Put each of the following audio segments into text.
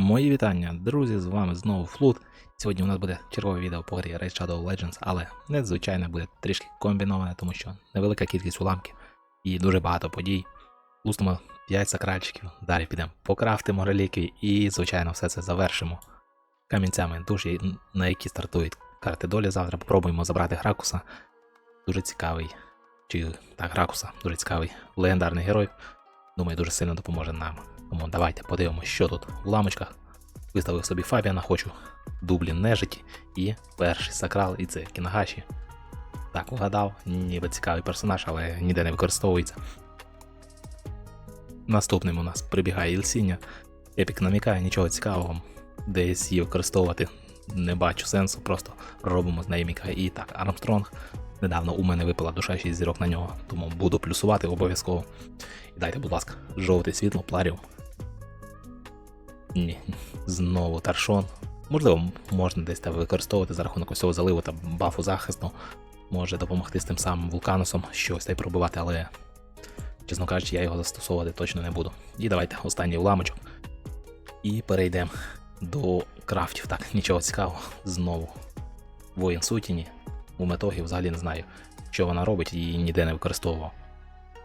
Мої вітання, друзі, з вами знову Флут. Сьогодні у нас буде чергове відео по грі Raid Shadow Legends, але незвичайно буде трішки комбіноване, тому що невелика кількість уламків і дуже багато подій. Пустимо 5 сакральчиків, далі підемо покрафтимо реліквії і, звичайно, все це завершимо камінцями душі, на які стартують карти долі. Завтра попробуємо забрати Гракуса. Дуже цікавий, чи так, Гракуса, дуже цікавий легендарний герой. Думаю, дуже сильно допоможе нам. Тому давайте подивимося, що тут в ламочках. Виставив собі Фабіана, хочу дублі нежиті і перший сакрал, і це Кінагаші. Так, вгадав, ніби цікавий персонаж, але ніде не використовується. Наступним у нас прибігає Ільсіння. Епік намікає, нічого цікавого. Десь її використовувати не бачу сенсу, просто робимо з неї міка. І так, Армстронг. Недавно у мене випала душа 6 зірок на нього, тому буду плюсувати обов'язково. І дайте, будь ласка, жовте світло, пларіум. Ні, знову таршон. Можливо, можна десь там використовувати за рахунок усього заливу та бафу захисту. Може допомогти з тим самим вулканусом щось та й пробивати, але, чесно кажучи, я його застосовувати точно не буду. І давайте останній уламочок. І перейдемо до крафтів. Так, нічого цікавого. Знову. Воїн сутіні. У метогі взагалі не знаю, що вона робить і ніде не використовував.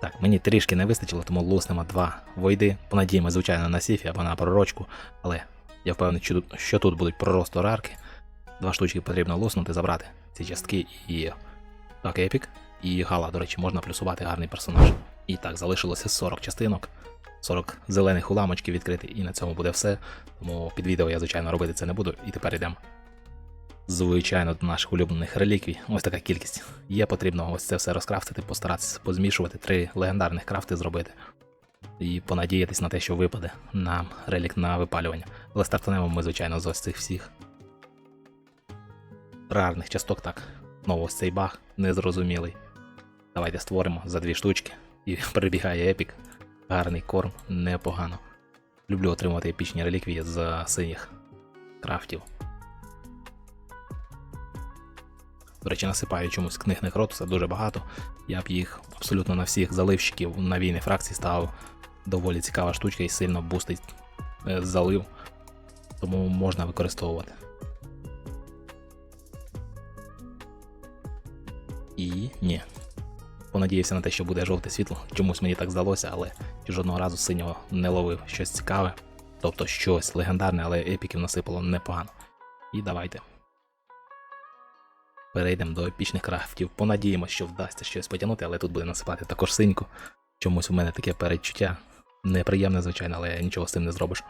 Так, мені трішки не вистачило, тому луснемо два войди. Понадіємо, звичайно, на сіфі або на пророчку, але я впевнений, що тут, будуть просто рарки. Два штучки потрібно луснути, забрати ці частки і. Так, епік. І гала, до речі, можна плюсувати гарний персонаж. І так, залишилося 40 частинок, 40 зелених уламочків відкрити, і на цьому буде все. Тому під відео я, звичайно, робити це не буду. І тепер йдемо. Звичайно, до наших улюблених реліквій. Ось така кількість. Є потрібно ось це все розкрафтити, постаратися позмішувати, три легендарних крафти зробити. І понадіятись на те, що випаде нам релік на випалювання. Але стартанемо ми, звичайно, з ось цих всіх рарних часток, так. Знову ось цей баг незрозумілий. Давайте створимо за дві штучки. І прибігає епік. Гарний корм, непогано. Люблю отримувати епічні реліквії з синіх крафтів. До речі, насипаю чомусь книг Некротуса дуже багато. Я б їх абсолютно на всіх заливщиків на війни фракції ставив. Доволі цікава штучка і сильно бустить е, залив. Тому можна використовувати. І ні. Понадіявся на те, що буде жовте світло. Чомусь мені так здалося, але жодного разу синього не ловив щось цікаве. Тобто щось легендарне, але епіків насипало непогано. І давайте перейдемо до епічних крафтів. Понадіємося, що вдасться щось потягнути, але тут буде насипати також синьку. Чомусь у мене таке передчуття. Неприємне, звичайно, але нічого з цим не зробиш.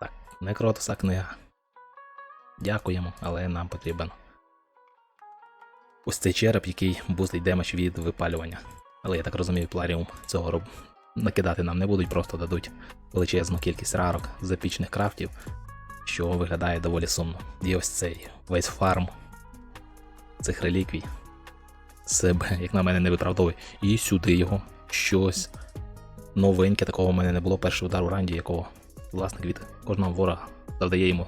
Так, некротуса книга. Дякуємо, але нам потрібен. Ось цей череп, який бустить демедж від випалювання. Але я так розумію, пларіум цього роб... накидати нам не будуть, просто дадуть величезну кількість рарок з епічних крафтів, що виглядає доволі сумно. І ось цей весь фарм цих реліквій. Себе, як на мене, не виправдовує. І сюди його щось новеньке, такого в мене не було. Перший удар у ранді, якого власник від кожного ворога завдає йому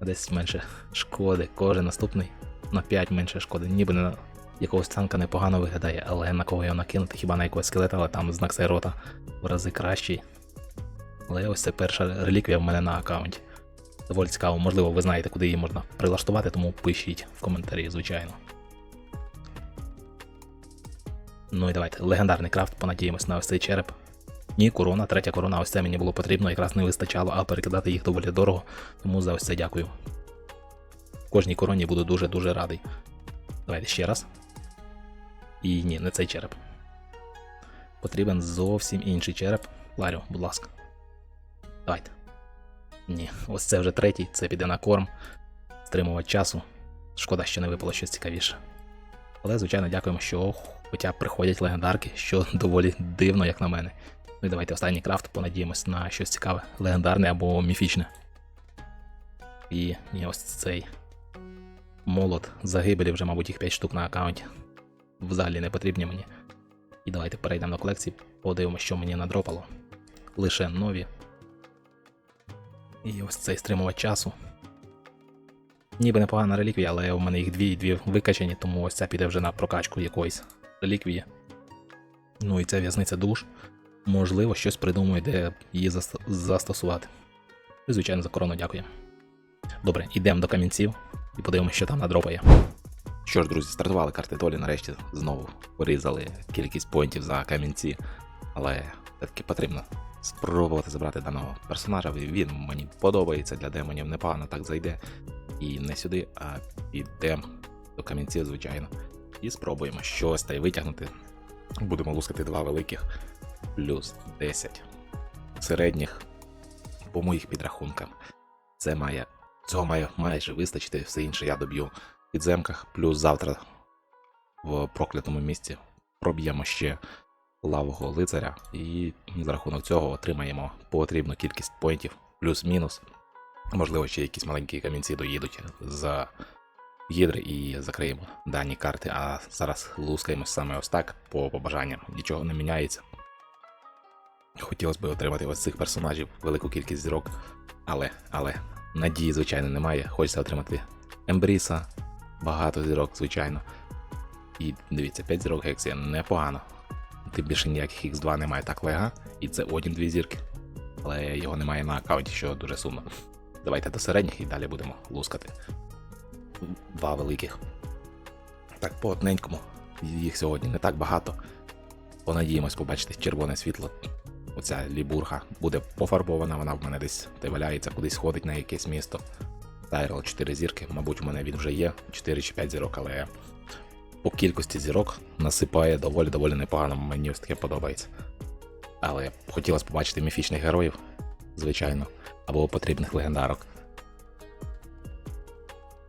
на 10 менше шкоди. Кожен наступний на 5 менше шкоди. Ніби на якогось танка непогано виглядає, але на кого його накинути, хіба на якогось скелета, але там знак Сайрота в рази кращий. Але ось це перша реліквія в мене на аккаунті. Доволі цікаво, можливо, ви знаєте, куди її можна прилаштувати, тому пишіть в коментарі, звичайно. Ну і давайте, легендарний крафт, понадіємось на ось цей череп. Ні, корона, третя корона, ось це мені було потрібно, якраз не вистачало, а перекидати їх доволі дорого, тому за ось це дякую. Кожній короні буду дуже-дуже радий. Давайте ще раз. І ні, не цей череп. Потрібен зовсім інший череп. Ларю, будь ласка. Давайте. Ні, ось це вже третій, це піде на корм. Стримувати часу. Шкода, що не випало щось цікавіше. Але, звичайно, дякуємо, що хоча приходять легендарки, що доволі дивно, як на мене. Ну і давайте останній крафт, понадіємось на щось цікаве, легендарне або міфічне. І, і ось цей молот загибелі, вже, мабуть, їх 5 штук на аккаунті. Взагалі не потрібні мені. І давайте перейдемо до колекції, подивимося, що мені надропало. Лише нові. І ось цей стримувач часу. Ніби непогана реліквія, але у мене їх дві дві викачані, тому ось ця піде вже на прокачку якоїсь реліквії. Ну і ця в'язниця душ. Можливо, щось придумаю, де її заст- застосувати. І, звичайно, за корону дякую. Добре, йдемо до камінців і подивимося, що там надропає. Що ж, друзі, стартували карти долі, нарешті знову порізали кількість поінтів за камінці, але все-таки потрібно спробувати забрати даного персонажа. Він мені подобається для демонів, непогано так зайде. І не сюди, а підемо до камінців, звичайно. І спробуємо щось та й витягнути. Будемо лускати два великих плюс 10 середніх по моїх підрахункам. Це має цього має майже вистачити, все інше я доб'ю в підземках, плюс завтра в проклятому місці проб'ємо ще лавого лицаря, і за рахунок цього отримаємо потрібну кількість поінтів, плюс-мінус. Можливо, ще якісь маленькі камінці доїдуть з гідри і закриємо дані карти. А зараз лускаємось саме ось так по побажанням. Нічого не міняється. Хотілося б отримати ось цих персонажів велику кількість зірок, але, але надії, звичайно, немає. Хочеться отримати Ембріса, багато зірок, звичайно. І дивіться, 5 зірок гексія непогано. Тим більше ніяких X2 немає так лега, і це Одін дві зірки. Але його немає на аккаунті, що дуже сумно. Давайте до середніх і далі будемо лускати. Два великих. Так, по одненькому. Їх сьогодні не так багато. Понадіємось побачити червоне світло. Оця лібурга буде пофарбована, вона в мене десь де валяється, кудись ходить на якесь місто. Тайрел 4 зірки, мабуть, у мене він вже є, 4 чи 5 зірок, але по кількості зірок насипає доволі доволі непогано, мені ось таке подобається. Але хотілося побачити міфічних героїв, звичайно, або потрібних легендарок.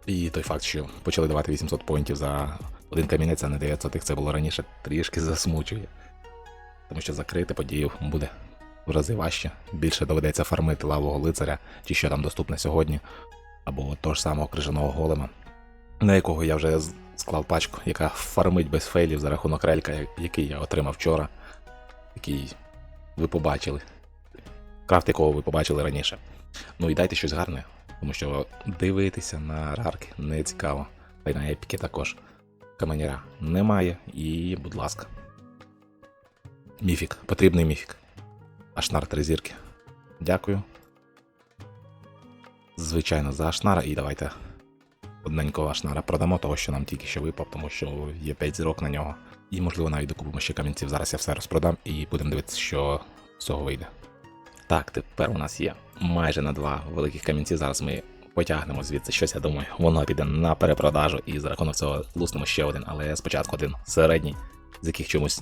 І той факт, що почали давати 800 поінтів за один камінець, а не 900, як це було раніше, трішки засмучує. Тому що закрити подію буде в рази важче. Більше доведеться фармити лавого лицаря, чи що там доступне сьогодні, або того ж самого крижаного голема, на якого я вже склав пачку, яка фармить без фейлів за рахунок релька, який я отримав вчора, який ви побачили. Крафт якого ви побачили раніше. Ну і дайте щось гарне, тому що дивитися на рарки не цікаво. Та й на епіки також. Каменяра немає, і, будь ласка. Міфік, потрібний міфік. Ашнар три зірки. Дякую. Звичайно, за Ашнара і давайте одненького Ашнара продамо, того, що нам тільки що випав, тому що є 5 зірок на нього. І, можливо, навіть докупимо ще камінців. Зараз я все розпродам і будемо дивитися, що з цього вийде. Так, тепер у нас є майже на два великих камінці. Зараз ми потягнемо звідси щось, я думаю, воно піде на перепродажу і за рахунок цього луснемо ще один, але спочатку один середній, з яких чомусь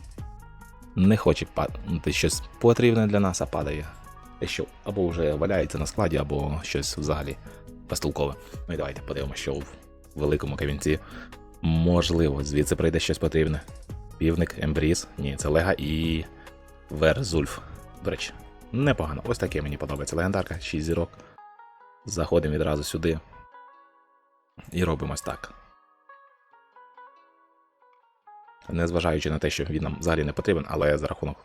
не хоче падати щось потрібне для нас, а падає. Що або вже валяється на складі, або щось взагалі безтолкове. Ну і давайте подивимося, що в великому камінці. Можливо, звідси прийде щось потрібне. Півник, Ембріз, ні, це Лега і Верзульф. До речі, непогано. Ось таке мені подобається. Легендарка, 6 зірок. Заходимо відразу сюди. І робимо ось так. Незважаючи на те, що він нам взагалі не потрібен, але за рахунок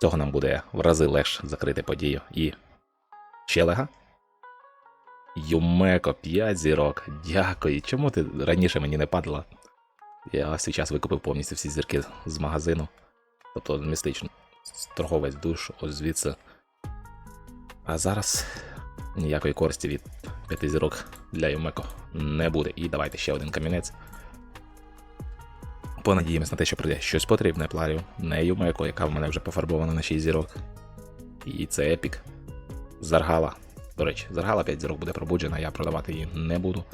цього нам буде в рази легше закрити подію. І ще лега. Юмеко, 5 зірок. Дякую. Чому ти раніше мені не падала? Я свій час викупив повністю всі зірки з магазину. Тобто містично. Торговець душ, ось звідси. А зараз ніякої користі від п'яти зірок для Юмеко не буде. І давайте ще один камінець. Понадіємось на те, що прийде щось потрібне пларію. Не Юмеко, яка в мене вже пофарбована на 6 зірок. І це епік. Заргала. До речі, Заргала 5 зірок буде пробуджена, я продавати її не буду.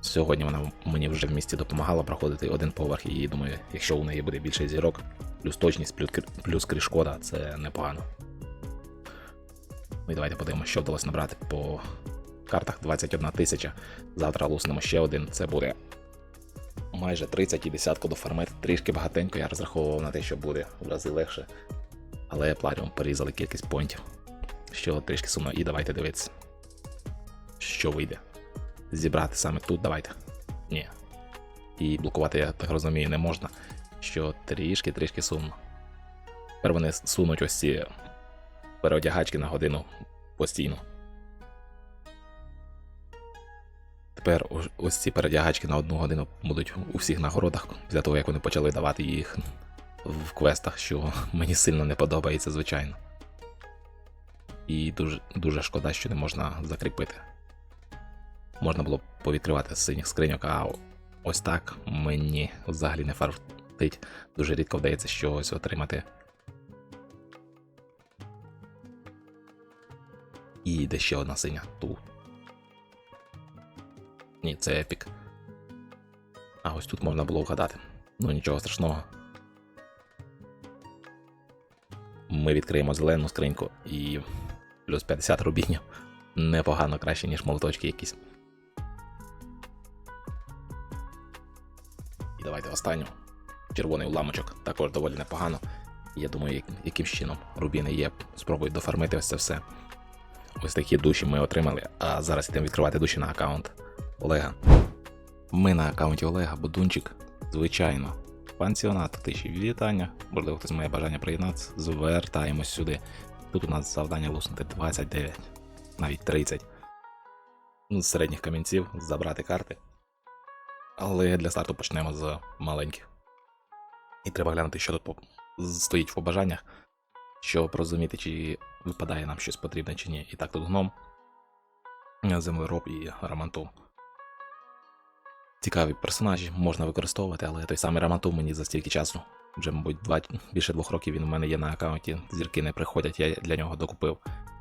Сьогодні вона мені вже в місті допомагала проходити один поверх, і думаю, якщо у неї буде більше зірок, плюс точність, плюс, плюс крішкода, це непогано. Ну і давайте подивимося, що вдалося набрати по картах 21 тисяча. Завтра луснемо ще один. Це буде майже 30 і десятку дофармити. Трішки багатенько, я розраховував на те, що буде в рази легше. Але пларіум порізали кількість поінтів. Що трішки сумно. І давайте дивитися, що вийде. Зібрати саме тут давайте. Ні. І блокувати, я так розумію, не можна. Що трішки-трішки сумно. Тепер вони сунуть ось ці переодягачки на годину постійно. Тепер ось- ці передягачки на одну годину будуть у всіх нагородах після того, як вони почали давати їх в квестах, що мені сильно не подобається, звичайно. І дуже, дуже шкода, що не можна закріпити. Можна було б повідкривати з синіх скриньок, а ось так мені взагалі не фартить. Дуже рідко вдається щось отримати. І йде ще одна синя. Ту. Ні, це епік. А ось тут можна було вгадати. Ну нічого страшного. Ми відкриємо зелену скриньку і плюс 50 рубінів. Непогано краще, ніж молоточки якісь. І давайте останню. Червоний уламочок також доволі непогано. Я думаю, як- яким чином рубіни є. Спробую дофармити ось це все. Ось такі душі ми отримали. А зараз йдемо відкривати душі на аккаунт Олега. Ми на аккаунті Олега Будунчик, звичайно. Пансіонат тисячі вітання. Можливо, хтось має бажання приєднатися. Звертаємось сюди. Тут у нас завдання луснути 29, навіть 30. Ну, середніх камінців забрати карти. Але для старту почнемо з маленьких. І треба глянути, що тут стоїть в побажаннях, щоб розуміти, чи випадає нам щось потрібне чи ні. І так тут гном, землероб і романтум. Цікаві персонажі можна використовувати, але той самий романтум мені за стільки часу. Вже, мабуть, два, більше двох років він у мене є на аккаунті. Зірки не приходять, я для нього докупив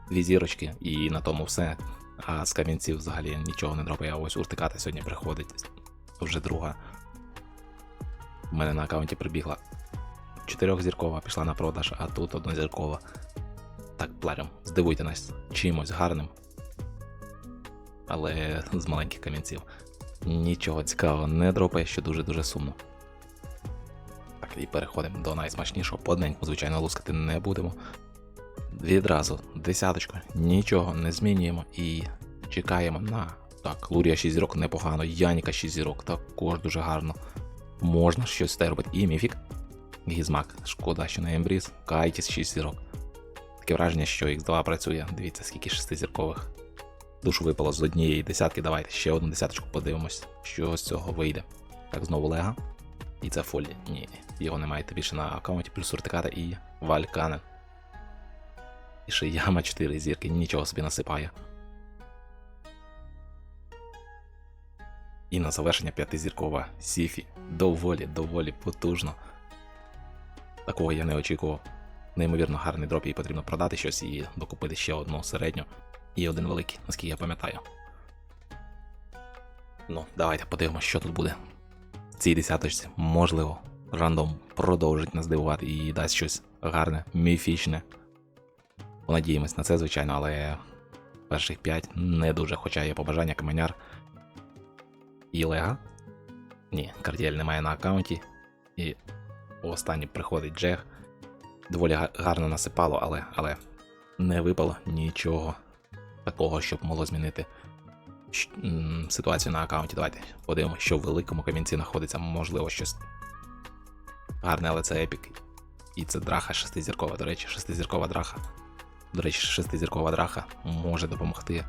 дві зірочки, і на тому все. А з камінців взагалі нічого не дропає. А ось уртиката сьогодні приходить. Вже друга. У мене на аккаунті прибігла чотирьохзіркова, пішла на продаж, а тут однозіркова. Так, пларем, здивуйте нас чимось гарним. Але з маленьких камінців. Нічого цікавого не дропає, що дуже-дуже сумно. І переходимо до найсмачнішого. Подненьку, звичайно, лускати не будемо. Відразу десяточку, нічого не змінюємо і чекаємо на. Так, Лурія 6 зірок непогано, Яніка 6 зірок, також дуже гарно. Можна щось те робити. І міфік. Гізмак, шкода, що не Ембріз, Кайтіс 6 зірок. Таке враження, що X2 працює. Дивіться, скільки шестизіркових. Душу випало з однієї десятки. Давайте ще одну десяточку подивимось, що з цього вийде. Так, знову Лега. І це Фолі. Ні, його не маєте більше на аккаунті, плюс Уртиката і Вальканен. І ще яма 4 зірки, нічого собі насипає. І на завершення п'ятизіркова Сіфі. Доволі, доволі потужно. Такого я не очікував. Неймовірно гарний дроп, їй потрібно продати щось і докупити ще одну середню і один великий, наскільки я пам'ятаю. Ну, давайте подивимося, що тут буде. В цій десяточці, можливо, рандом продовжить нас дивувати і дасть щось гарне, міфічне. Понадіємось на це, звичайно, але перших 5 не дуже, хоча є побажання каменяр. І Лега. Ні, картель немає на аккаунті. І останній приходить Джех. Доволі гарно насипало, але, але не випало нічого такого, щоб могло змінити ситуацію на аккаунті. Давайте подивимося, що в великому камінці знаходиться, можливо, щось гарне, але це епік. І це драха шестизіркова. До речі, шестизіркова драха. До речі, шестизіркова драха може допомогти.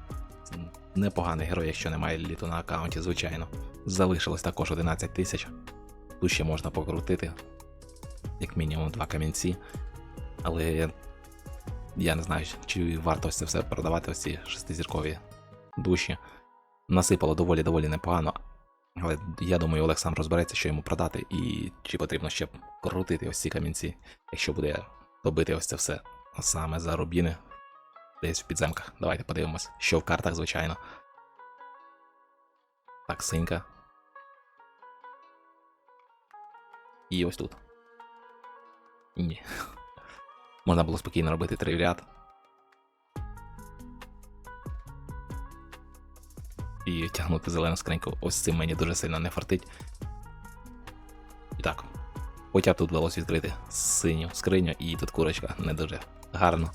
Непоганий герой, якщо немає літу на аккаунті, звичайно. Залишилось також 11 тисяч. Тут ще можна покрутити, як мінімум два камінці. Але я не знаю, чи варто це все продавати, ось ці шестизіркові душі. Насипало доволі доволі непогано. Але я думаю, Олег сам розбереться, що йому продати, і чи потрібно ще крутити ось ці камінці, якщо буде добити ось це все саме за рубіни десь в підземках. Давайте подивимось, що в картах, звичайно. Так, синька. І ось тут. Ні. Можна було спокійно робити три в ряд. І тягнути зелену скриньку. Ось цим мені дуже сильно не фартить. І так. Хоча б тут вдалося відкрити синю скриню, і тут курочка не дуже гарно.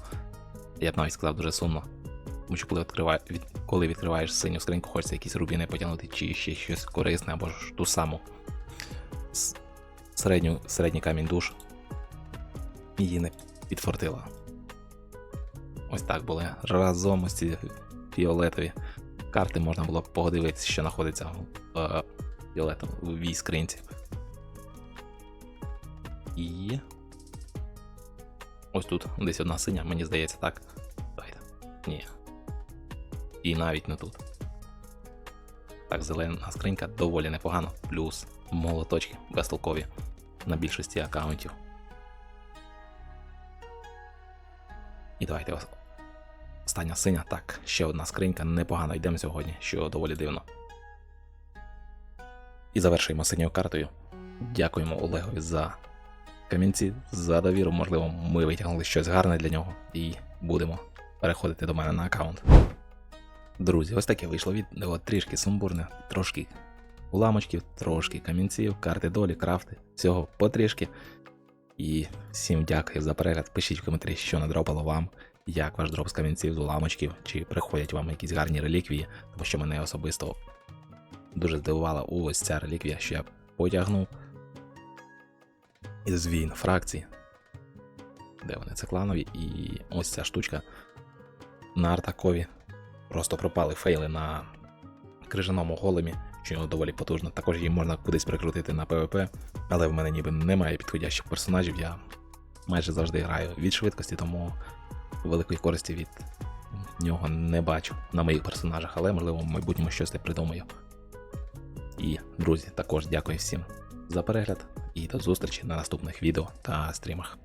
Я б навіть сказав дуже сумно. Тому що коли, відкриває, від, коли відкриваєш синю скриньку, хочеться якісь рубіни потягнути, чи ще щось корисне, або ж ту саму середню, середній камінь душ. Її не підфортило. Ось так були разом ось ці фіолетові карти можна було б подивитися, що знаходиться в е, фіолетовій скринці. І. Ось тут десь одна синя, мені здається, так. Давайте. Ні. І навіть не тут. Так, зелена скринька доволі непогано, плюс молоточки безтолкові на більшості аккаунтів. І давайте остання синя. Так, ще одна скринька, непогано йдемо сьогодні, що доволі дивно. І завершуємо синьою картою. Дякуємо Олегові за камінці, за довіру. Можливо, ми витягнули щось гарне для нього і будемо переходити до мене на аккаунт. Друзі, ось таке вийшло відео трішки сумбурне, трошки уламочків, трошки камінців, карти долі, крафти, всього потрішки. І всім дякую за перегляд. Пишіть в коментарі, що надропало вам, як ваш дроп з камінців, з уламочків, чи приходять вам якісь гарні реліквії, тому що мене особисто дуже здивувала ось ця реліквія, що я потягнув із війн фракцій. Де вони? Це кланові, і ось ця штучка на Артакові. Просто пропали фейли на крижаному големі, що доволі потужно. Також її можна кудись прикрутити на ПВП, але в мене ніби немає підходящих персонажів. Я майже завжди граю від швидкості, тому великої користі від нього не бачу на моїх персонажах, але можливо в майбутньому щось не придумаю. І, друзі, також дякую всім за перегляд і до зустрічі на наступних відео та стрімах.